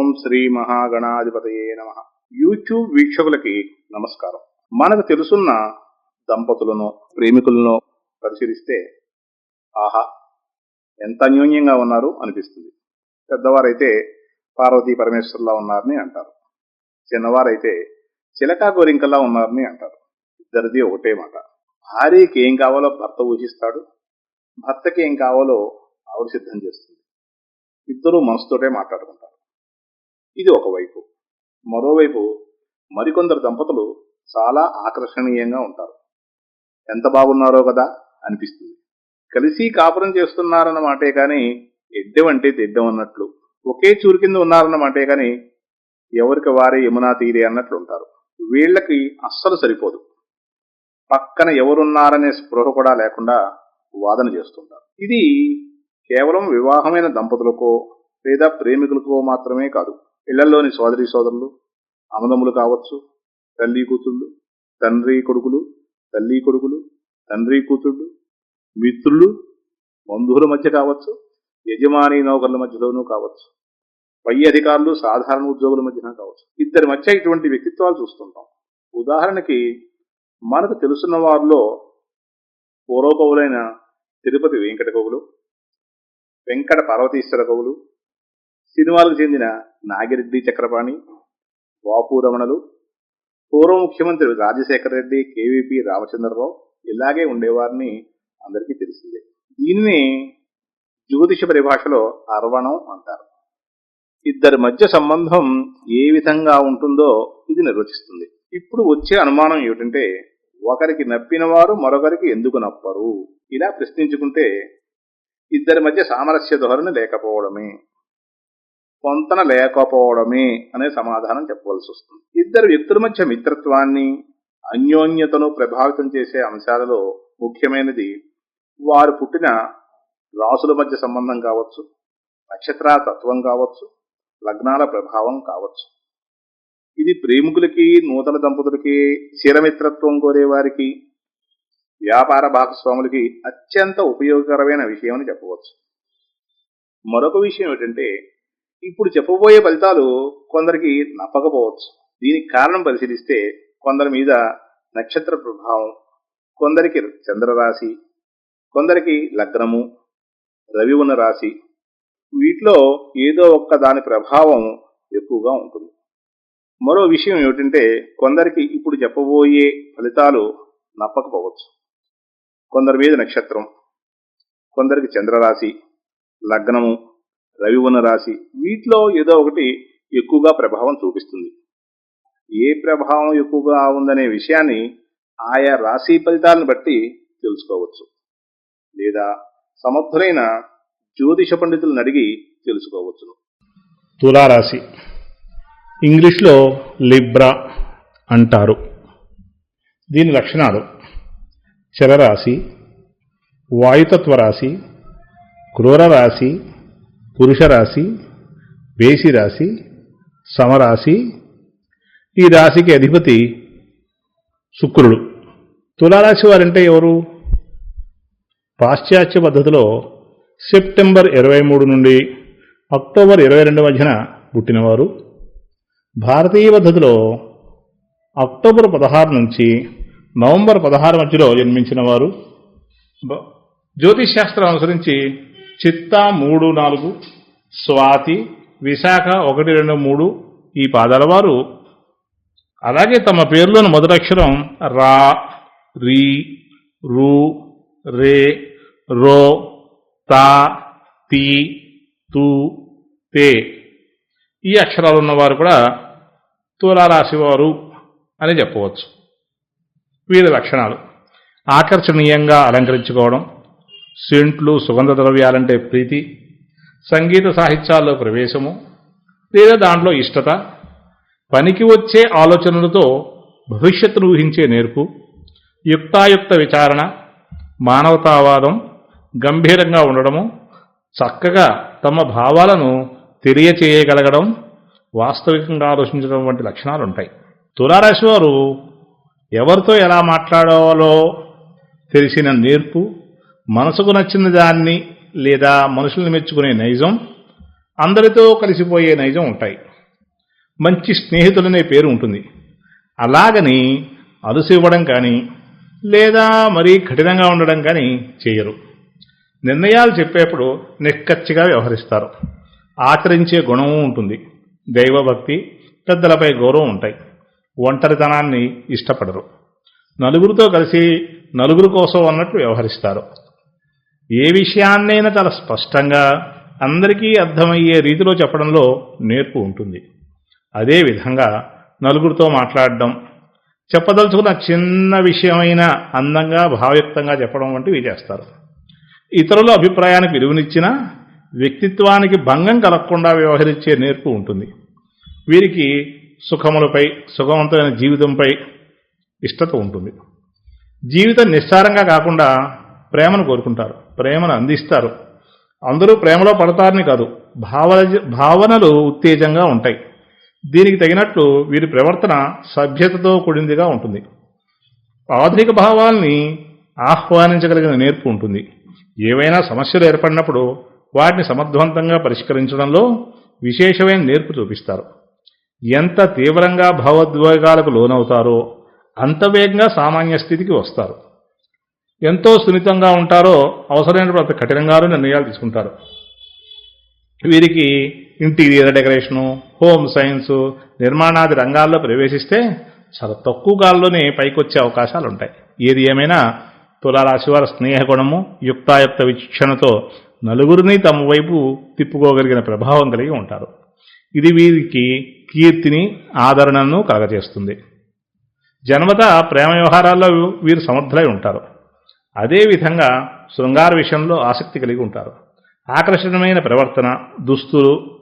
ఓం శ్రీ మహాగణాధిపతయే నమ. యూట్యూబ్ వీక్షకులకి నమస్కారం. మనకు తెలుసున్న దంపతులను ప్రేమికులను పరిశీలిస్తే ఆహా ఎంత అన్యోన్యంగా ఉన్నారు అనిపిస్తుంది. పెద్దవారైతే పార్వతీ పరమేశ్వర్లా ఉన్నారని అంటారు. చిన్నవారైతే చిలకా గోరింకలా ఉన్నారని అంటారు. ఇద్దరిది ఒకటే మాట. భార్యకి ఏం కావాలో భర్త ఊహిస్తాడు భర్తకి ఏం కావాలో ఆవిడ సిద్ధం చేస్తుంది. ఇద్దరూ మనసుతోటే మాట్లాడుకుంటారు. ఇది ఒకవైపు మరోవైపు మరికొందరు దంపతులు చాలా ఆకర్షణీయంగా ఉంటారు. ఎంత బాగున్నారో కదా అనిపిస్తుంది. కలిసి కాపురం చేస్తున్నారన్నమాటే కానీ ఎద్దెం అంటే తెడ్డం అన్నట్లు ఒకే చూరు కింద ఉన్నారన్నమాటే కానీ ఎవరికి వారే యమునా తీరే అన్నట్లు ఉంటారు. వీళ్ళకి అస్సలు సరిపోదు. పక్కన ఎవరున్నారనే స్పృహ కూడా లేకుండా వాదన చేస్తుంటారు. ఇది కేవలం వివాహమైన దంపతులకో లేదా ప్రేమికులకో మాత్రమే కాదు. ఇళ్ళలోని సోదరి సోదరులు అమదములు కావచ్చు తల్లి కూతుళ్ళు తండ్రి కొడుకులు తల్లి కొడుకులు తండ్రి కూతుళ్ళు మిత్రులు బంధువుల మధ్య కావచ్చు యజమాని నౌకర్ల మధ్యలోనూ కావచ్చు పై అధికారులు సాధారణ ఉద్యోగుల మధ్యన కావచ్చు. ఇద్దరి మధ్య ఇటువంటి వ్యక్తిత్వాలు చూస్తుంటాం. ఉదాహరణకి మనకు తెలుసున్న వారిలో పూర్వకవులైన తిరుపతి వెంకట కవులు వెంకట పార్వతీశ్వర కవులు సినిమాలకు చెందిన నాగిరెడ్డి చక్రపాణి వాపు రమణలు పూర్వ ముఖ్యమంత్రి రాజశేఖర రెడ్డి కేవీపీ రామచంద్రరావు ఇలాగే ఉండేవారిని అందరికీ తెలిసిందే. దీనిని జ్యోతిష పరిభాషలో అర్వణం అంటారు. ఇద్దరి మధ్య సంబంధం ఏ విధంగా ఉంటుందో ఇది నిర్వచిస్తుంది. ఇప్పుడు వచ్చే అనుమానం ఏమిటంటే ఒకరికి నప్పిన వారు మరొకరికి ఎందుకు నప్పరు? ఇలా ప్రశ్నించుకుంటే ఇద్దరి మధ్య సామరస్య ధోరణి లేకపోవడమే. పొంతన లేకపోవడమే అనే సమాధానం చెప్పవలసి వస్తుంది. ఇద్దరు వ్యక్తుల మధ్య మిత్రత్వాన్ని అన్యోన్యతను ప్రభావితం చేసే అంశాలలో ముఖ్యమైనది వారు పుట్టిన రాసుల మధ్య సంబంధం కావచ్చు నక్షత్ర తత్వం కావచ్చు లగ్నాల ప్రభావం కావచ్చు. ఇది ప్రేమికులకి నూతన దంపతులకి చిరమిత్రత్వం కోరే వారికి వ్యాపార భాగస్వాములకి అత్యంత ఉపయోగకరమైన విషయం అని చెప్పవచ్చు. మరొక విషయం ఏంటంటే ఇప్పుడు చెప్పబోయే ఫలితాలు కొందరికి నప్పకపోవచ్చు దీనికి కారణం పరిశీలిస్తే కొందరి మీద నక్షత్ర ప్రభావం కొందరికి చంద్రరాశి కొందరికి లగ్నము రవి ఉన్న రాశి. వీటిలో ఏదో ఒక్క దాని ప్రభావం ఎక్కువగా ఉంటుంది. మరో విషయం ఏమిటంటే కొందరికి ఇప్పుడు చెప్పబోయే ఫలితాలు నప్పకపోవచ్చు కొందరి మీద నక్షత్రం కొందరికి చంద్రరాశి లగ్నము రవి ఉన్న రాశి వీటిలో ఏదో ఒకటి ఎక్కువగా ప్రభావం చూపిస్తుంది. ఏ ప్రభావం ఎక్కువగా ఉందనే విషయాన్ని ఆయా రాశి ఫలితాలను బట్టి తెలుసుకోవచ్చు. లేదా సమర్థులైన జ్యోతిష పండితులను అడిగి తెలుసుకోవచ్చును. తులారాశి ఇంగ్లీష్లో లిబ్రా అంటారు. దీని లక్షణాలు చలరాశి వాయుతత్వ రాశి క్రూర రాశి పురుష రాశి వేసి రాశి సమరాశి. ఈ రాశికి అధిపతి శుక్రుడు. తులారాశి వారంటే ఎవరు? పాశ్చాత్య పద్ధతిలో సెప్టెంబర్ ఇరవై మూడు నుండి అక్టోబర్ ఇరవై రెండు మధ్యన పుట్టినవారు. భారతీయ పద్ధతిలో అక్టోబర్ పదహారు నుంచి నవంబర్ పదహారు మధ్యలో జన్మించిన వారు జ్యోతిష్ శాస్త్రం అనుసరించి చిత్త మూడు నాలుగు స్వాతి విశాఖ ఒకటి రెండు మూడు ఈ పాదాల వారు. అలాగే తమ పేర్లోని మొదటి అక్షరం రా రీ రు రే రో తా తి తు తే. ఈ అక్షరాలు ఉన్నవారు కూడా తులారాశివారు అని చెప్పవచ్చు. వీరి లక్షణాలు. ఆకర్షణీయంగా అలంకరించుకోవడం సెంట్లు సుగంధ ద్రవ్యాలంటే ప్రీతి సంగీత సాహిత్యాల్లో ప్రవేశము లేదా దాంట్లో ఇష్టత పనికి వచ్చే ఆలోచనలతో భవిష్యత్తును ఊహించే నేర్పు యుక్తాయుక్త విచారణ మానవతావాదం గంభీరంగా ఉండడము చక్కగా తమ భావాలను తెలియచేయగలగడం వాస్తవికంగా ఆలోచించడం వంటి లక్షణాలు ఉంటాయి తులారాశి వారు ఎవరితో ఎలా మాట్లాడాలో తెలిసిన నేర్పు మనసుకు నచ్చిన దాన్ని లేదా మనుషుల్ని మెచ్చుకునే నైజం అందరితో కలిసిపోయే నైజం ఉంటాయి. మంచి స్నేహితులనే పేరు ఉంటుంది. అలాగని అలుసు ఇవ్వడం కానీ లేదా మరీ కఠినంగా ఉండడం కానీ చేయరు. నిర్ణయాలు చెప్పేప్పుడు నిక్కచ్చిగా వ్యవహరిస్తారు. ఆచరించే గుణము ఉంటుంది. దైవభక్తి పెద్దలపై గౌరవం ఉంటాయి. ఒంటరితనాన్ని ఇష్టపడరు. నలుగురితో కలిసి నలుగురు కోసం అన్నట్టు వ్యవహరిస్తారు. ఏ విషయాన్నైనా చాలా స్పష్టంగా అందరికీ అర్థమయ్యే రీతిలో చెప్పడంలో నేర్పు ఉంటుంది. అదే విధంగా నలుగురితో మాట్లాడడం చెప్పదలుచుకున్న చిన్న విషయమైన అందంగా భావయుక్తంగా చెప్పడం వంటివి చేస్తారు. ఇతరుల అభిప్రాయానికి విలువనిచ్చినా వ్యక్తిత్వానికి భంగం కలగకుండా వ్యవహరించే నేర్పు ఉంటుంది. వీరికి సుఖములపై సుఖవంతమైన జీవితంపై ఇష్టత ఉంటుంది. జీవితం నిస్సారంగా కాకుండా ప్రేమను కోరుకుంటారు. ప్రేమను అందిస్తారు. అందరూ ప్రేమలో పడతారని కాదు భావన భావనలు ఉత్తేజంగా ఉంటాయి. దీనికి తగినట్లు వీరి ప్రవర్తన సభ్యతతో కూడిందిగా ఉంటుంది. ఆధునిక భావాల్ని ఆహ్వానించగలిగిన నేర్పు ఉంటుంది. ఏవైనా సమస్యలు ఏర్పడినప్పుడు వాటిని సమర్థవంతంగా పరిష్కరించడంలో విశేషమైన నేర్పు చూపిస్తారు. ఎంత తీవ్రంగా భావోద్వేగాలకు లోనవుతారో అంత వేగంగా సామాన్య స్థితికి వస్తారు. ఎంతో సున్నితంగా ఉంటారో అవసరమైనప్పుడు అంత కఠినంగానూ నిర్ణయాలు తీసుకుంటారు. వీరికి ఇంటీరియర్ డెకరేషను హోమ్ సైన్సు నిర్మాణాది రంగాల్లో ప్రవేశిస్తే చాలా తక్కువ కాలంలోనే పైకొచ్చే అవకాశాలు ఉంటాయి ఏది ఏమైనా తులారాశి వారి స్నేహగుణము యుక్తాయుక్త వీక్షణతో నలుగురిని తమ వైపు తిప్పుకోగలిగిన ప్రభావం కలిగి ఉంటారు. ఇది వీరికి కీర్తిని ఆదరణను కలగజేస్తుంది. జన్మత ప్రేమ వ్యవహారాల్లో వీరు సమర్థులై ఉంటారు. అదేవిధంగా శృంగార విషయంలో ఆసక్తి కలిగి ఉంటారు. ఆకర్షణమైన ప్రవర్తన దుస్తులు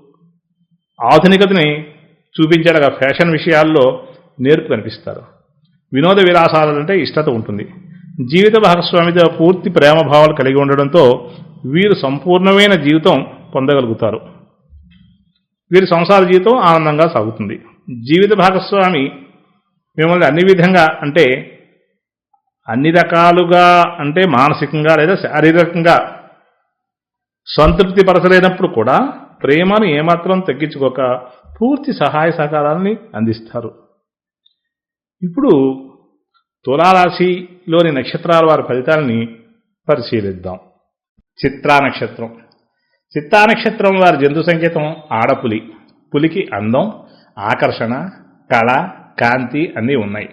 ఆధునికతని చూపించేలాగా ఫ్యాషన్ విషయాల్లో నేర్పు కనిపిస్తారు. వినోద విలాసాలంటే ఇష్టత ఉంటుంది. జీవిత భాగస్వామితో పూర్తి ప్రేమ భావాలు కలిగి ఉండడంతో వీరు సంపూర్ణమైన జీవితం పొందగలుగుతారు. వీరి సంసార జీవితం ఆనందంగా సాగుతుంది. జీవిత భాగస్వామి మిమ్మల్ని అన్ని విధంగా అంటే అన్ని రకాలుగా అంటే మానసికంగా లేదా శారీరకంగా సంతృప్తి పరచలేనప్పుడు కూడా ప్రేమను ఏమాత్రం తగ్గించుకోక పూర్తి సహాయ సహకారాలని అందిస్తారు. ఇప్పుడు తులారాశిలోని నక్షత్రాల వారి ఫలితాలని పరిశీలిద్దాం. చిత్రా నక్షత్రం. చిత్తా నక్షత్రం వారి జంతు సంకేతం ఆడపులి. పులికి అందం ఆకర్షణ కళ కాంతి అన్నీ ఉన్నాయి.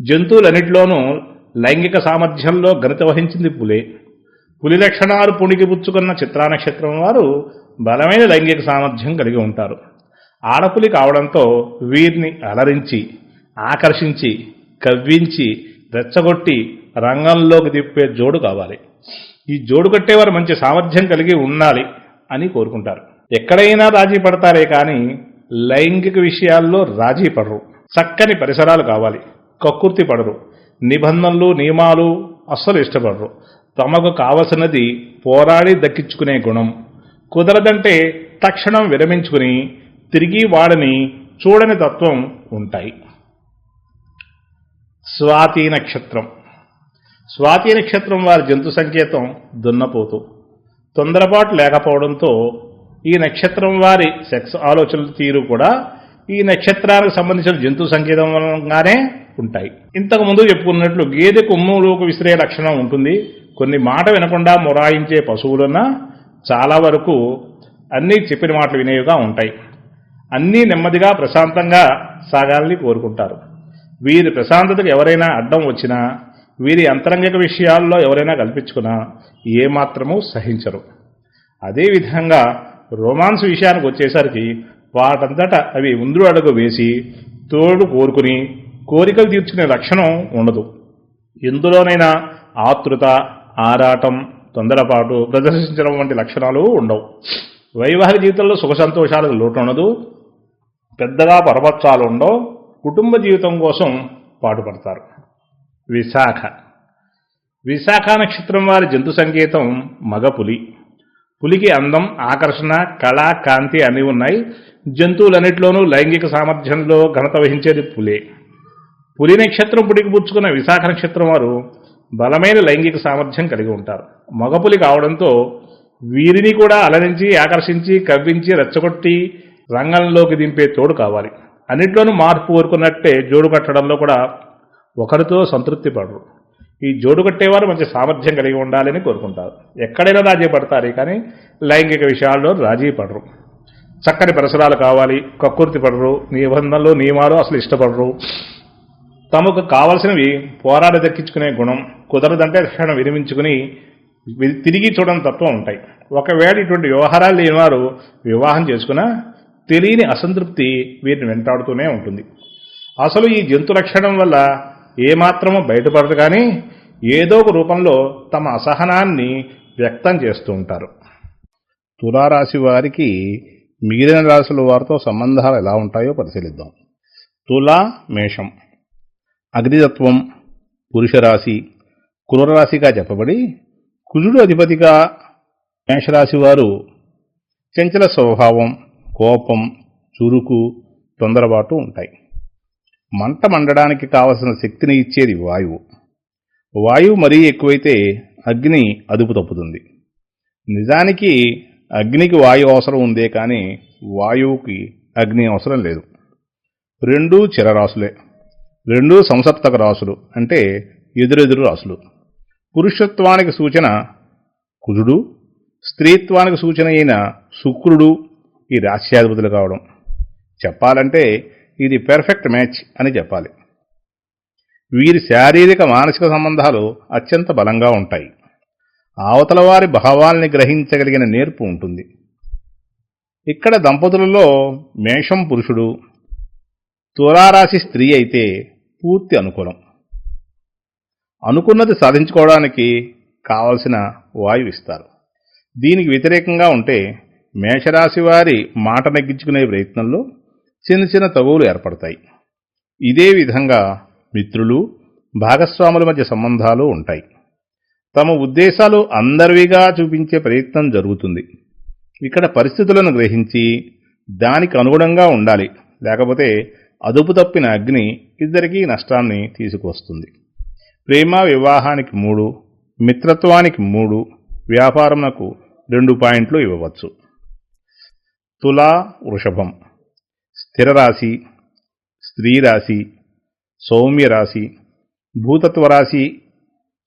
జంతువులన్నిటిలోనూ లైంగిక సామర్థ్యంలో గణిత వహించింది పులే. పులి లక్షణాలు పుణికి పుచ్చుకున్న చిత్రా నక్షత్రం వారు బలమైన లైంగిక సామర్థ్యం కలిగి ఉంటారు. ఆడపులి కావడంతో వీరిని అలరించి ఆకర్షించి కవ్వించి రెచ్చగొట్టి రంగంలోకి తిప్పే జోడు కావాలి. ఈ జోడు కట్టేవారు మంచి సామర్థ్యం కలిగి ఉండాలి అని కోరుకుంటారు. ఎక్కడైనా రాజీ పడతారే కానీ లైంగిక విషయాల్లో రాజీ పడరు. చక్కని పరిసరాలు కావాలి. కక్కుర్తి పడరు. నిబంధనలు నియమాలు అస్సలు ఇష్టపడరు. తమకు కావలసినది పోరాడి దక్కించుకునే గుణం. కుదరదంటే తక్షణం విరమించుకుని తిరిగి వాడని చూడని తత్వం ఉంటాయి. స్వాతి నక్షత్రం. స్వాతి నక్షత్రం వారి జంతు సంకేతం దున్నపోతు. తొందరపాటు లేకపోవడంతో ఈ నక్షత్రం వారి సెక్స్ ఆలోచనల తీరు కూడా ఈ నక్షత్రానికి సంబంధించిన జంతు సంకేతం వలనగానే ఉంటాయి. ఇంతకు ముందు చెప్పుకున్నట్లు గేదె కొమ్ములోకి విసిరే లక్షణం ఉంటుంది. కొన్ని మాట వినకుండా మొరాయించే పశువులన్న చాలా వరకు అన్నీ చెప్పిన మాటలు వినేవిగా ఉంటాయి. అన్నీ నెమ్మదిగా ప్రశాంతంగా సాగాలని కోరుకుంటారు. వీరి ప్రశాంతతకు ఎవరైనా అడ్డం వచ్చినా వీరి అంతరంగిక విషయాల్లో ఎవరైనా కల్పించుకున్నా ఏమాత్రమూ సహించరు. అదేవిధంగా రొమాన్స్ విషయానికి వచ్చేసరికి వాటంతట అవి ముందు అడుగు వేసి తోడు కోరుకుని కోరికలు తీర్చుకునే లక్షణం ఉండదు. ఎందులోనైనా ఆతృత ఆరాటం తొందరపాటు ప్రదర్శించడం వంటి లక్షణాలు ఉండవు. వైవాహిక జీవితంలో సుఖ సంతోషాలకు లోటు ఉండదు. పెద్దగా పరపత్రాలు ఉండవు. కుటుంబ జీవితం కోసం పాటుపడతారు. విశాఖ. విశాఖ నక్షత్రం వారి జంతు సంకేతం మగ పులి. పులికి అందం ఆకర్షణ కళ కాంతి అన్నీ ఉన్నాయి. జంతువులన్నిటిలోనూ లైంగిక సామర్థ్యంలో ఘనత వహించేది పులే. పులి నక్షత్రం పుడికి పుచ్చుకున్న విశాఖ నక్షత్రం వారు బలమైన లైంగిక సామర్థ్యం కలిగి ఉంటారు. మగపులి కావడంతో వీరిని కూడా అలరించి ఆకర్షించి కవ్వించి రెచ్చగొట్టి రంగంలోకి దింపే తోడు కావాలి. అన్నిట్లోనూ మార్పు కోరుకున్నట్టే జోడు కట్టడంలో కూడా ఒకరితో సంతృప్తి పడరు. ఈ జోడు కట్టేవారు మంచి సామర్థ్యం కలిగి ఉండాలని కోరుకుంటారు. ఎక్కడైనా రాజీ పడతారు కానీ లైంగిక విషయాల్లో రాజీ పడరు. చక్కని పరిసరాలు కావాలి కక్కుర్తి పడరు నిబంధనలు నియమాలు అసలు ఇష్టపడరు. తమకు కావలసినవి పోరాడి దక్కించుకునే గుణం కుదరదంటే క్షణం విరమించుకుని తిరిగి చూడడం తత్వం ఉంటాయి. ఒకవేళ ఇటువంటి వ్యవహారాలు లేని వారు వివాహం చేసుకున్నా తెలియని అసంతృప్తి వీరిని వెంటాడుతూనే ఉంటుంది. అసలు ఈ జంతు లక్షణం వల్ల ఏమాత్రము బయటపడదు కానీ ఏదో ఒక రూపంలో తమ అసహనాన్ని వ్యక్తం చేస్తూ ఉంటారు. తులారాశి వారికి మిగిలిన రాశుల వారితో సంబంధాలు ఎలా ఉంటాయో పరిశీలిద్దాం. తులా మేషం. అగ్నితత్వం పురుషరాశి కులరాశిగా చెప్పబడి కుజుడు అధిపతిగా మేషరాశి వారు చంచల స్వభావం కోపం చురుకు తొందరపాటు ఉంటాయి. మంట మండడానికి కావలసిన శక్తిని ఇచ్చేది వాయువు. వాయువు మరీ ఎక్కువైతే అగ్ని అదుపు తప్పుతుంది. నిజానికి అగ్నికి వాయువు అవసరం ఉందే కానీ వాయువుకి అగ్ని అవసరం లేదు. రెండూ చిరరాశులే. రెండూ సంసప్తక రాశులు అంటే ఎదురెదురు రాశులు పురుషత్వానికి సూచన కుజుడు స్త్రీత్వానికి సూచన అయిన శుక్రుడు ఈ రాశ్యాధిపతులు కావడం. చెప్పాలంటే ఇది పెర్ఫెక్ట్ మ్యాచ్ అని చెప్పాలి. వీరి శారీరక మానసిక సంబంధాలు అత్యంత బలంగా ఉంటాయి. అవతల వారి భావాల్ని గ్రహించగలిగిన నేర్పు ఉంటుంది. ఇక్కడ దంపతులలో మేషం పురుషుడు తులారాశి స్త్రీ అయితే పూర్తి అనుకూలం. అనుకున్నది సాధించుకోవడానికి కావలసిన వాయువు ఇస్తారు. దీనికి వ్యతిరేకంగా ఉంటే మేషరాశి వారి మాట నెగ్గించుకునే ప్రయత్నంలో చిన్న చిన్న తగువులు ఏర్పడతాయి. ఇదే విధంగా మిత్రులు భాగస్వాముల మధ్య సంబంధాలు ఉంటాయి. తమ ఉద్దేశాలు అందరివిగా చూపించే ప్రయత్నం జరుగుతుంది. ఇక్కడ పరిస్థితులను గ్రహించి దానికి అనుగుణంగా ఉండాలి. లేకపోతే అదుపు తప్పిన అగ్ని ఇద్దరికీ నష్టాన్ని తీసుకొస్తుంది ప్రేమ వివాహానికి మూడు మిత్రత్వానికి మూడు వ్యాపారమునకు రెండు పాయింట్లు ఇవ్వవచ్చు. తులా వృషభం స్థిర రాశి స్త్రీ రాశి సౌమ్య రాశి భూతత్వ రాశి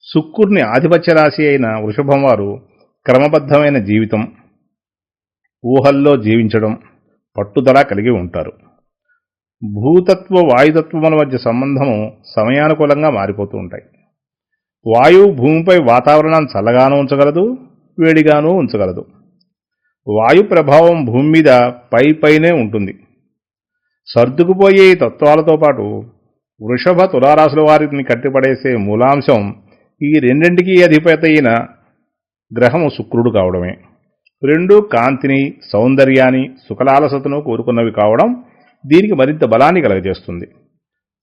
శుక్రుని ఆధిపత్య రాశి అయిన వృషభం వారు క్రమబద్ధమైన జీవితం ఊహల్లో జీవించడం పట్టుదల కలిగి ఉంటారు. భూతత్వ వాయుతత్వముల మధ్య సంబంధము సమయానుకూలంగా మారిపోతూ ఉంటాయి. వాయువు భూమిపై వాతావరణాన్ని చల్లగానూ ఉంచగలదు వేడిగానూ ఉంచగలదు. వాయు ప్రభావం భూమి మీద పై పైనే ఉంటుంది. సర్దుకుపోయే ఈ తత్వాలతో పాటు వృషభ తులారాశుల వారిని కట్టిపడేసే మూలాంశం ఈ రెండింటికి అధిపతి అయిన గ్రహము శుక్రుడు కావడమే. రెండు కాంతిని సౌందర్యాన్ని సుఖలాలసతను కోరుకున్నవి కావడం దీనికి మరింత బలాన్ని కలగజేస్తుంది.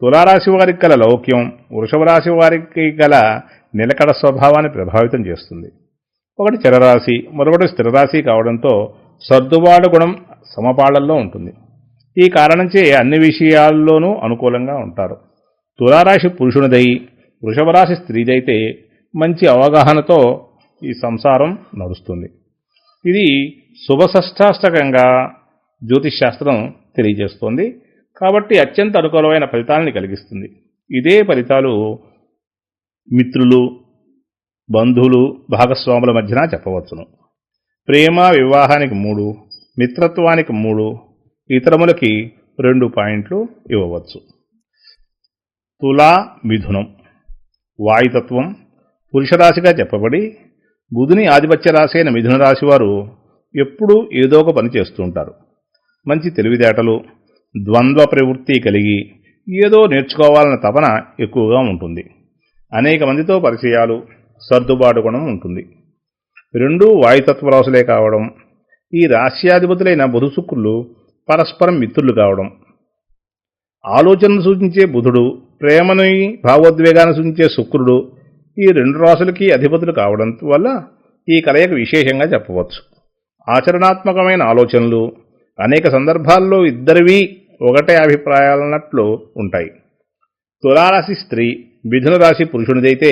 తులారాశి వారికి గల లౌక్యం వృషభ రాశి వారికి గల నిలకడ స్వభావాన్ని ప్రభావితం చేస్తుంది. ఒకటి చరరాశి మరొకటి స్థిరరాశి కావడంతో సర్దుబాటు గుణం సమపాళల్లో ఉంటుంది. ఈ కారణంచే అన్ని విషయాల్లోనూ అనుకూలంగా ఉంటారు. తులారాశి పురుషునిదై వృషభరాశి స్త్రీదైతే మంచి అవగాహనతో ఈ సంసారం నడుస్తుంది. ఇది శుభషష్టాష్టకంగా జ్యోతిష్ శాస్త్రం తెలియజేస్తోంది. కాబట్టి అత్యంత అనుకూలమైన ఫలితాలని కలిగిస్తుంది. ఇదే ఫలితాలు మిత్రులు బంధువులు భాగస్వాముల మధ్యన చెప్పవచ్చును. ప్రేమ వివాహానికి మూడు మిత్రత్వానికి మూడు ఇతరములకి రెండు పాయింట్లు ఇవ్వవచ్చు. తులా మిథునం వాయుతత్వం పురుషరాశిగా చెప్పబడి బుధుని ఆధిపత్య రాశి అయిన మిథున రాశి వారు ఎప్పుడూ ఏదో ఒక పని చేస్తుంటారు మంచి తెలివితేటలు ద్వంద్వ ప్రవృత్తి కలిగి ఏదో నేర్చుకోవాలన్న తపన ఎక్కువగా ఉంటుంది. అనేక మందితో పరిచయాలు సర్దుబాటు గుణం ఉంటుంది. రెండూ వాయుతత్వ రాశులే కావడం ఈ రాశ్యాధిపతులైన బుధు శుక్రులు పరస్పరం మిత్రులు కావడం. ఆలోచనను సూచించే బుధుడు ప్రేమని భావోద్వేగాన్ని సూచించే శుక్రుడు ఈ రెండు రాశులకి అధిపతులు కావడం వల్ల ఈ కలయిక విశేషంగా చెప్పవచ్చు. ఆచరణాత్మకమైన ఆలోచనలు అనేక సందర్భాల్లో ఇద్దరివి ఒకటే అభిప్రాయాలన్నట్లు ఉంటాయి. తులారాశి స్త్రీ మిథున రాశి పురుషునిదైతే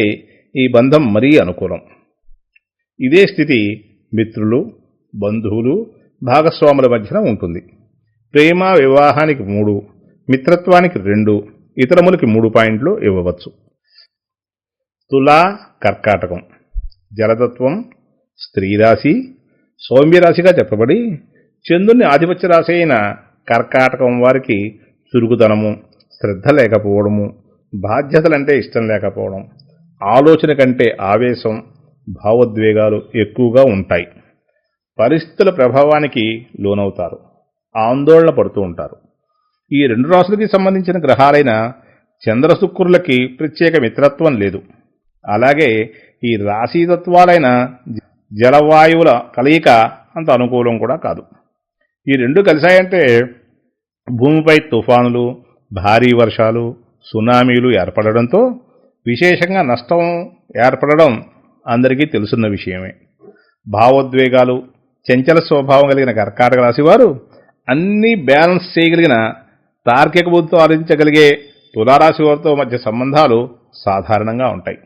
ఈ బంధం మరీ అనుకూలం. ఇదే స్థితి మిత్రులు బంధువులు భాగస్వాముల మధ్యన ఉంటుంది. ప్రేమ వివాహానికి మూడు మిత్రత్వానికి రెండు ఇతరములకి మూడు పాయింట్లు ఇవ్వవచ్చు. తులా కర్కాటకం. జలతత్వం స్త్రీరాశి సౌమ్యరాశిగా చెప్పబడి చంద్రుని ఆధిపత్య రాశి అయిన కర్కాటకం వారికి చురుకుదనము శ్రద్ధ లేకపోవడము బాధ్యతలంటే ఇష్టం లేకపోవడం ఆలోచన కంటే ఆవేశం భావోద్వేగాలు ఎక్కువగా ఉంటాయి. పరిస్థితుల ప్రభావానికి లోనవుతారు ఆందోళన పడుతూ ఉంటారు. ఈ రెండు రాసులకి సంబంధించిన గ్రహాలైన చంద్రశుక్రులకి ప్రత్యేక మిత్రత్వం లేదు. అలాగే ఈ రాశీతత్వాలైన జలవాయువుల కలయిక అంత అనుకూలం కూడా కాదు. ఈ రెండు కలిశాయంటే భూమిపై తుఫానులు భారీ వర్షాలు సునామీలు ఏర్పడడంతో విశేషంగా నష్టం ఏర్పడడం అందరికీ తెలుసున్న విషయమే. భావోద్వేగాలు చంచల స్వభావం కలిగిన కర్కాటక రాశి వారు అన్నీ బ్యాలెన్స్ చేయగలిగిన తార్కిక బుద్ధితో ఆలోచించగలిగే తులారాశి వారితో మధ్య సంబంధాలు సాధారణంగా ఉంటాయి.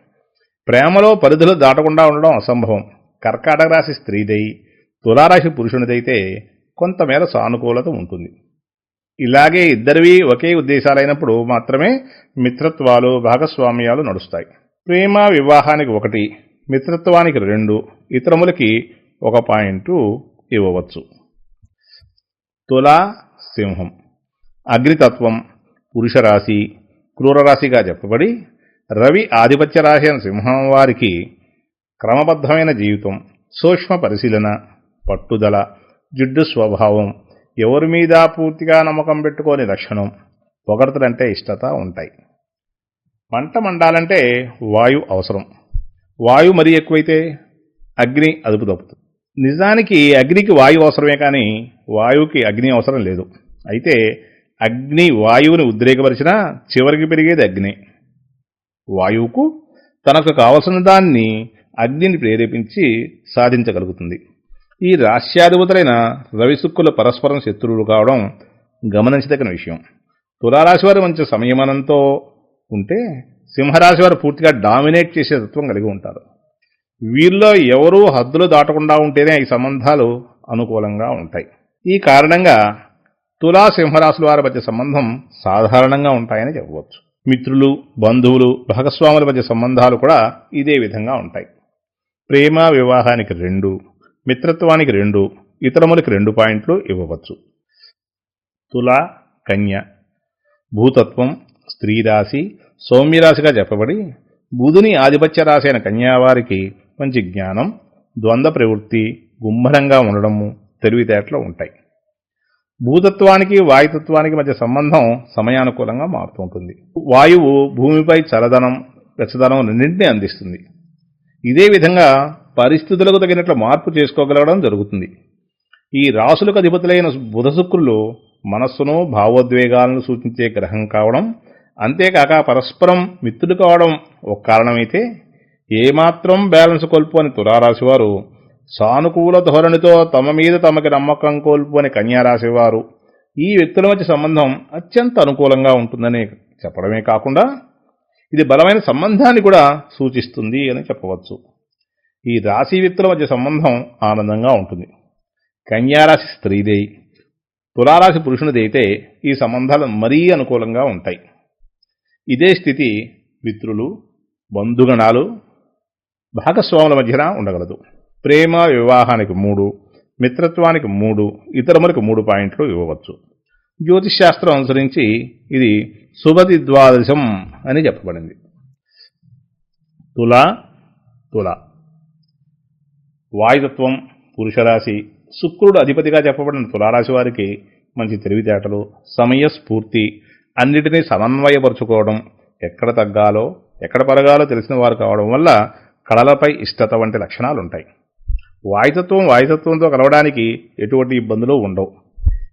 ప్రేమలో పరిధులు దాటకుండా ఉండడం అసంభవం. కర్కాటక రాశి స్త్రీదై తులారాశి పురుషునిదైతే కొంతమేర సానుకూలత ఉంటుంది. ఇలాగే ఇద్దరివి ఒకే ఉద్దేశాలైనప్పుడు మాత్రమే మిత్రత్వాలు భాగస్వామ్యాలు నడుస్తాయి. ప్రేమ వివాహానికి ఒకటి మిత్రత్వానికి రెండు ఇతరములకి ఒక పాయింట్ ఇవ్వవచ్చు. తులా సింహం అగ్నితత్వం పురుషరాశి క్రూరరాశిగా చెప్పబడి రవి ఆధిపత్య రాశి అయిన సింహం వారికి క్రమబద్ధమైన జీవితం సూక్ష్మ పరిశీలన పట్టుదల జిడ్డు స్వభావం. ఎవరి మీద పూర్తిగా నమ్మకం పెట్టుకోని లక్షణం పొగడతలంటే ఇష్టత ఉంటాయి. పంట మండాలంటే వాయు అవసరం. వాయు మరీ ఎక్కువైతే అగ్ని అదుపు తప్పుతుంది. నిజానికి అగ్నికి వాయువు అవసరమే కానీ వాయువుకి అగ్ని అవసరం లేదు. అయితే అగ్ని వాయువుని ఉద్రేకపరిచినా చివరికి పెరిగేది అగ్ని. వాయువుకు తనకు కావలసిన దాన్ని అగ్నిని ప్రేరేపించి సాధించగలుగుతుంది. ఈ రాశ్యాధిపతులైన రవిశుక్కుల పరస్పరం శత్రువులు కావడం గమనించదగిన విషయం. తులారాశి వారు మంచి సంయమనంతో ఉంటే సింహరాశి వారు పూర్తిగా డామినేట్ చేసే తత్వం కలిగి ఉంటారు. వీరిలో ఎవరూ హద్దులు దాటకుండా ఉంటేనే ఈ సంబంధాలు అనుకూలంగా ఉంటాయి. ఈ కారణంగా తులా సింహరాశుల వారి మధ్య సంబంధం సాధారణంగా ఉంటాయని చెప్పవచ్చు. మిత్రులు బంధువులు భాగస్వాముల మధ్య సంబంధాలు కూడా ఇదే విధంగా ఉంటాయి. ప్రేమ వివాహానికి రెండు మిత్రత్వానికి రెండు ఇతరములకి రెండు పాయింట్లు ఇవ్వవచ్చు. తుల కన్య భూతత్వం స్త్రీరాశి సౌమ్యరాశిగా చెప్పబడి బుధుని ఆధిపత్య రాశి అయిన కన్యావారికి మంచి జ్ఞానం ద్వంద్వ ప్రవృత్తి గుమ్మరంగా ఉండడము తెలివితేటలు ఉంటాయి. భూతత్వానికి వాయుతత్వానికి మధ్య సంబంధం సమయానుకూలంగా మారుతూ ఉంటుంది. వాయువు భూమిపై చలదనం వెచ్చదనం రెండింటినీ అందిస్తుంది. ఇదే విధంగా పరిస్థితులకు తగినట్లు మార్పు చేసుకోగలగడం జరుగుతుంది. ఈ రాసులకు అధిపతులైన బుధ శుక్రులు మనస్సును భావోద్వేగాలను సూచించే గ్రహం కావడం అంతేకాక పరస్పరం మిత్రులు కావడం ఒక కారణమైతే ఏమాత్రం బ్యాలెన్స్ కోల్పోని తులారాశివారు సానుకూల ధోరణితో తమ మీద తమకి నమ్మకం కోల్పోని కన్యారాశివారు ఈ వ్యక్తుల మధ్య సంబంధం అత్యంత అనుకూలంగా ఉంటుందని చెప్పడమే కాకుండా ఇది బలమైన సంబంధాన్ని కూడా సూచిస్తుంది అని చెప్పవచ్చు. ఈ రాశి వ్యక్తుల మధ్య సంబంధం ఆనందంగా ఉంటుంది. కన్యారాశి స్త్రీదే తులారాశి పురుషునిది అయితే ఈ సంబంధాలు మరీ అనుకూలంగా ఉంటాయి. ఇదే స్థితి మిత్రులు బంధుగణాలు భాగస్వాముల మధ్యన ఉండగలదు. ప్రేమ వివాహానికి మూడు మిత్రత్వానికి మూడు ఇతరములకు మూడు పాయింట్లు ఇవ్వవచ్చు. జ్యోతిష్ శాస్త్రం అనుసరించి ఇది శుభది ద్వాదశం అని చెప్పబడింది. తుల తుల వాయుతత్వం పురుషరాశి శుక్రుడు అధిపతిగా చెప్పబడిన తులారాశి వారికి మంచి తెలివితేటలు సమయస్ఫూర్తి అన్నిటినీ సమన్వయపరుచుకోవడం ఎక్కడ తగ్గాలో ఎక్కడ పరగాలో తెలిసిన వారు కావడం వల్ల కళలపై ఇష్టత వంటి లక్షణాలు ఉంటాయి వాయుతత్వం వాయుతత్వంతో కలవడానికి ఎటువంటి ఇబ్బందులు ఉండవు.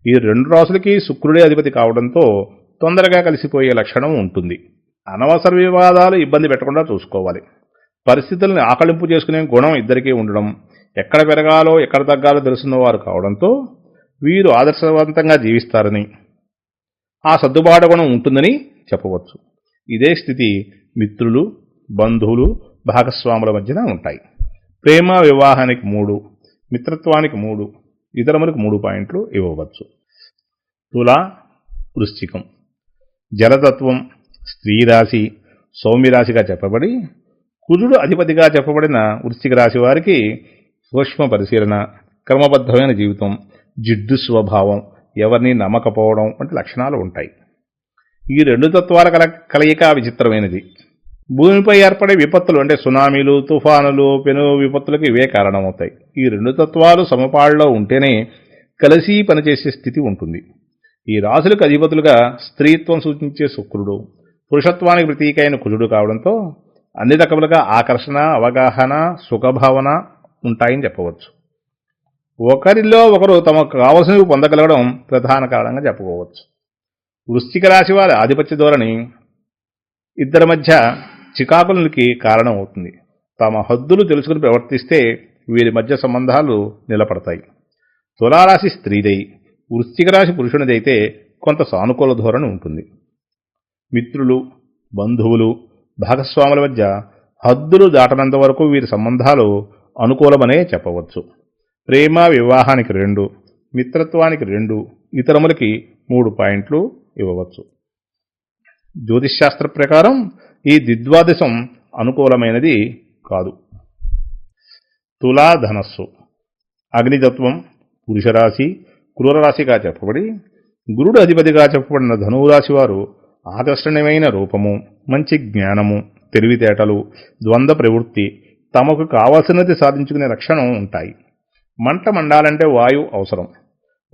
ఈ రెండు రాసులకి శుక్రుడే అధిపతి కావడంతో తొందరగా కలిసిపోయే లక్షణం ఉంటుంది. అనవసర వివాదాలు ఇబ్బంది పెట్టకుండా చూసుకోవాలి. పరిస్థితులను ఆకలింపు చేసుకునే గుణం ఇద్దరికీ ఉండడం. ఎక్కడ పెరగాలో ఎక్కడ తగ్గాలో తెలుసున్న వారు కావడంతో వీరు ఆదర్శవంతంగా జీవిస్తారని. ఆ సర్దుబాటు గుణం ఉంటుందని చెప్పవచ్చు. ఇదే స్థితి మిత్రులు బంధువులు భాగస్వాముల మధ్యన ఉంటాయి. ప్రేమ వివాహానికి మూడు మిత్రత్వానికి మూడు ఇతరములకు మూడు పాయింట్లు ఇవ్వవచ్చు. తుల వృశ్చికం. జలతత్వం స్త్రీరాశి సౌమ్యరాశిగా చెప్పబడి కుజుడు అధిపతిగా చెప్పబడిన వృశ్చిక రాశి వారికి సూక్ష్మ పరిశీలన క్రమబద్ధమైన జీవితం జిడ్డు స్వభావం ఎవరిని నమ్మకపోవడం వంటి లక్షణాలు ఉంటాయి. ఈ రెండు తత్వాల కల కలయిక విచిత్రమైనది. భూమిపై ఏర్పడే విపత్తులు అంటే సునామీలు తుఫానులు పెను విపత్తులకు ఇవే కారణమవుతాయి. ఈ రెండు తత్వాలు సమపాళ్ళలో ఉంటేనే కలిసి పనిచేసే స్థితి ఉంటుంది. ఈ రాశులకు అధిపతులుగా స్త్రీత్వం సూచించే శుక్రుడు పురుషత్వానికి ప్రతీక అయిన కుజుడు కావడంతో అన్ని రకములుగా ఆకర్షణ అవగాహన సుఖభావన ఉంటాయని చెప్పవచ్చు. ఒకరిలో ఒకరు తమకు కావలసినవి పొందగలగడం ప్రధాన కారణంగా చెప్పుకోవచ్చు. వృశ్చిక రాశి వారి ఆధిపత్య ధోరణి ఇద్దరి మధ్య చికాకులకి కారణం అవుతుంది తమ హద్దులు తెలుసుకుని ప్రవర్తిస్తే వీరి మధ్య సంబంధాలు నిలబడతాయి. తులారాశి స్త్రీదై వృశ్చిక రాశి పురుషునిదైతే కొంత సానుకూల ధోరణి ఉంటుంది. మిత్రులు బంధువులు భాగస్వాముల మధ్య హద్దులు దాటనంత వరకు వీరి సంబంధాలు అనుకూలమనే చెప్పవచ్చు. ప్రేమ వివాహానికి రెండు మిత్రత్వానికి రెండు ఇతరములకి మూడు పాయింట్లు ఇవ్వవచ్చు. జ్యోతిష్శాస్త్ర ప్రకారం ఈ ద్విద్వాదశం అనుకూలమైనది కాదు. తులాధనస్సు అగ్నితత్వం పురుషరాశి క్రూరరాశిగా చెప్పబడి గురుడు అధిపతిగా చెప్పబడిన ధనువురాశి వారు ఆదర్శనీయమైన రూపము మంచి జ్ఞానము తెలివితేటలు ద్వంద్వ ప్రవృత్తి తమకు కావలసినది సాధించుకునే లక్షణం ఉంటాయి. మంట మండాలంటే వాయువు అవసరం.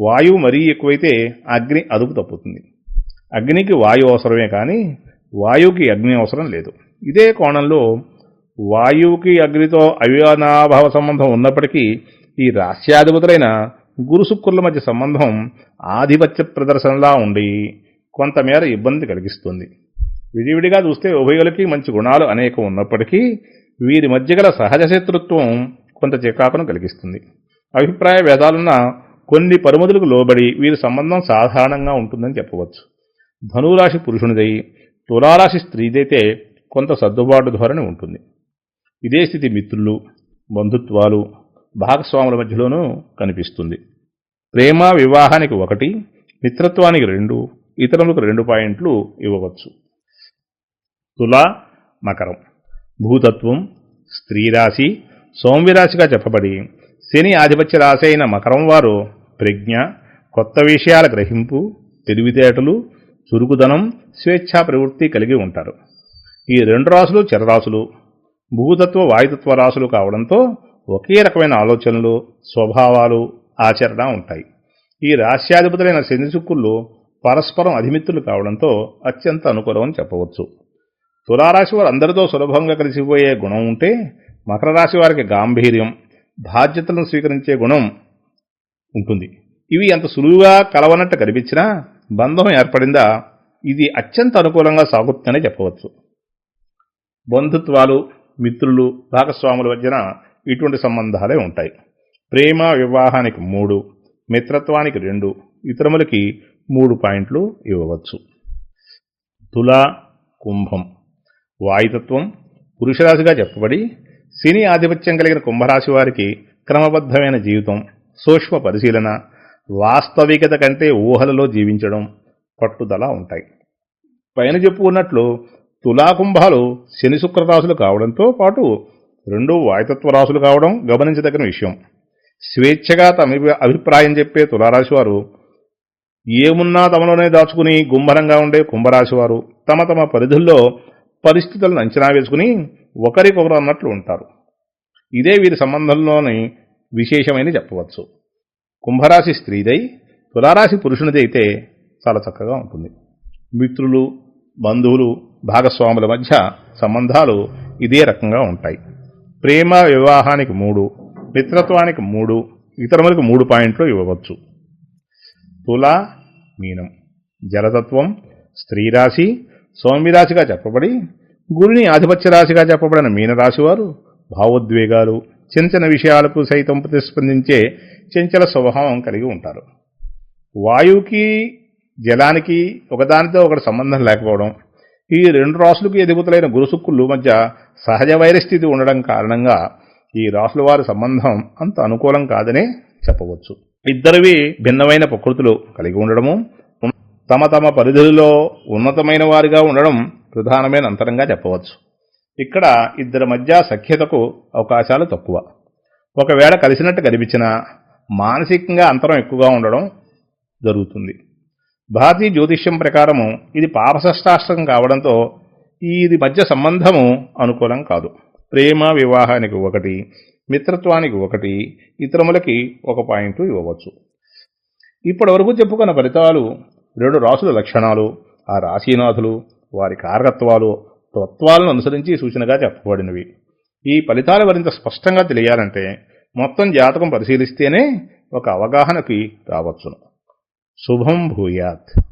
వాయువు మరీ ఎక్కువైతే అగ్ని అదుపు తప్పుతుంది. అగ్నికి వాయువు అవసరమే కానీ వాయువుకి అగ్ని అవసరం లేదు. ఇదే కోణంలో వాయువుకి అగ్నితో అవ్యానాభావ సంబంధం ఉన్నప్పటికీ ఈ రాస్యాధిపతులైన గురుశుక్రుల మధ్య సంబంధం ఆధిపత్య ప్రదర్శనలా ఉండి కొంతమేర ఇబ్బంది కలిగిస్తుంది. విడివిడిగా చూస్తే ఉభయులకి మంచి గుణాలు అనేకం ఉన్నప్పటికీ వీరి మధ్య గల సహజ శత్రుత్వం కొంత చికాకును కలిగిస్తుంది. అభిప్రాయ భేదాలున్న కొన్ని పరుమతులకు లోబడి వీరి సంబంధం సాధారణంగా ఉంటుందని చెప్పవచ్చు. ధనురాశి పురుషునిదై తులారాశి స్త్రీదైతే కొంత సర్దుబాటు ధోరణి ఉంటుంది. ఇదే స్థితి మిత్రులు బంధుత్వాలు భాగస్వాముల మధ్యలోనూ కనిపిస్తుంది. ప్రేమ వివాహానికి ఒకటి మిత్రత్వానికి రెండు ఇతరులకు రెండు పాయింట్లు ఇవ్వవచ్చు. తులా మకరం. భూతత్వం స్త్రీరాశి సౌమ్యరాశిగా చెప్పబడి శని ఆధిపత్య రాశి అయిన మకరం వారు ప్రజ్ఞ కొత్త విషయాల గ్రహింపు తెలివితేటలు చురుకుదనం స్వేచ్ఛా ప్రవృత్తి కలిగి ఉంటారు. ఈ రెండు రాసులు చరరాశులు భూతత్వ వాయుతత్వ రాశులు కావడంతో ఒకే రకమైన ఆలోచనలు స్వభావాలు ఆచరణ ఉంటాయి. ఈ రాశ్యాధిపతులైన శని శుక్రులు పరస్పరం అధిమిత్రులు కావడంతో అత్యంత అనుకూలం అని చెప్పవచ్చు. తులారాశి వారు అందరితో సులభంగా కలిసిపోయే గుణం ఉంటే మకర రాశి వారికి గాంభీర్యం బాధ్యతలను స్వీకరించే గుణం ఉంటుంది. ఇవి అంత సులువుగా కలవనట్టు కనిపించినా బంధం ఏర్పడిందా ఇది అత్యంత అనుకూలంగా సాగుతుందనే చెప్పవచ్చు. బంధుత్వాలు మిత్రులు భాగస్వాముల మధ్యన ఇటువంటి సంబంధాలే ఉంటాయి. ప్రేమ వివాహానికి మూడు మిత్రత్వానికి రెండు ఇతరములకి మూడు పాయింట్లు ఇవ్వవచ్చు. తులా కుంభం. వాయుతత్వం పురుషరాశిగా చెప్పబడి శని ఆధిపత్యం కలిగిన కుంభరాశి వారికి క్రమబద్ధమైన జీవితం సూక్ష్మ పరిశీలన వాస్తవికత కంటే ఊహలలో జీవించడం పట్టుదల ఉంటాయి. పైన చెప్పుకున్నట్లు తులాకుంభాలు శని శుక్రరాశులు కావడంతో పాటు రెండు వాయుతత్వ రాశులు కావడం గమనించదగిన విషయం. స్వేచ్ఛగా తమ అభిప్రాయం చెప్పే తులారాశి వారు ఏమున్నా తమలోనే దాచుకుని గుంభరంగా ఉండే కుంభరాశి వారు తమ తమ పరిధుల్లో పరిస్థితులను అంచనా వేసుకుని ఒకరికొకరు అన్నట్లు ఉంటారు. ఇదే వీరి సంబంధంలోని విశేషమైన చెప్పవచ్చు. కుంభరాశి స్త్రీదై తులారాశి పురుషునిది అయితే చాలా చక్కగా ఉంటుంది. మిత్రులు బంధువులు భాగస్వాముల మధ్య సంబంధాలు ఇదే రకంగా ఉంటాయి. ప్రేమ వివాహానికి మూడు మిత్రత్వానికి మూడు ఇతరులకు మూడు పాయింట్లు ఇవ్వవచ్చు. తులా మీనం. జలతత్వం స్త్రీరాశి సౌమ్యరాశిగా చెప్పబడి గురుని ఆధిపత్య రాశిగా చెప్పబడిన మీనరాశి వారు భావోద్వేగాలు చిన్న చిన్న విషయాలకు సైతం ప్రతిస్పందించే చంచల స్వభావం కలిగి ఉంటారు. వాయువుకి జలానికి ఒకదానితో ఒకటి సంబంధం లేకపోవడం ఈ రెండు రాసులకు ఎదుగుతులైన గురుసుక్కులు మధ్య సహజ వైరస్థితి ఉండడం కారణంగా ఈ రాసుల వారి సంబంధం అంత అనుకూలం కాదనే చెప్పవచ్చు. ఇద్దరివి భిన్నమైన ప్రకృతులు కలిగి ఉండడము తమ తమ పరిధులలో ఉన్నతమైన వారిగా ఉండడం ప్రధానమైన అంతరంగా చెప్పవచ్చు. ఇక్కడ ఇద్దరి మధ్య సఖ్యతకు అవకాశాలు తక్కువ. ఒకవేళ కలిసినట్టు కనిపించినా మానసికంగా అంతరం ఎక్కువగా ఉండడం జరుగుతుంది. భారతీయ జ్యోతిష్యం ప్రకారము ఇది పాపషష్టాష్టం కావడంతో ఇది మధ్య సంబంధము అనుకూలం కాదు. ప్రేమ వివాహానికి ఒకటి మిత్రత్వానికి ఒకటి ఇతరములకి ఒక పాయింట్ ఇవ్వవచ్చు. ఇప్పటి వరకు చెప్పుకున్న ఫలితాలు రెండు రాసుల లక్షణాలు ఆ రాశీనాథులు వారి కారకత్వాలు తత్వాలను అనుసరించి సూచనగా చెప్పబడినవి. ఈ ఫలితాలు మరింత స్పష్టంగా తెలియాలంటే మొత్తం జాతకం పరిశీలిస్తేనే ఒక అవగాహనకి రావచ్చును. శుభం భూయాత్.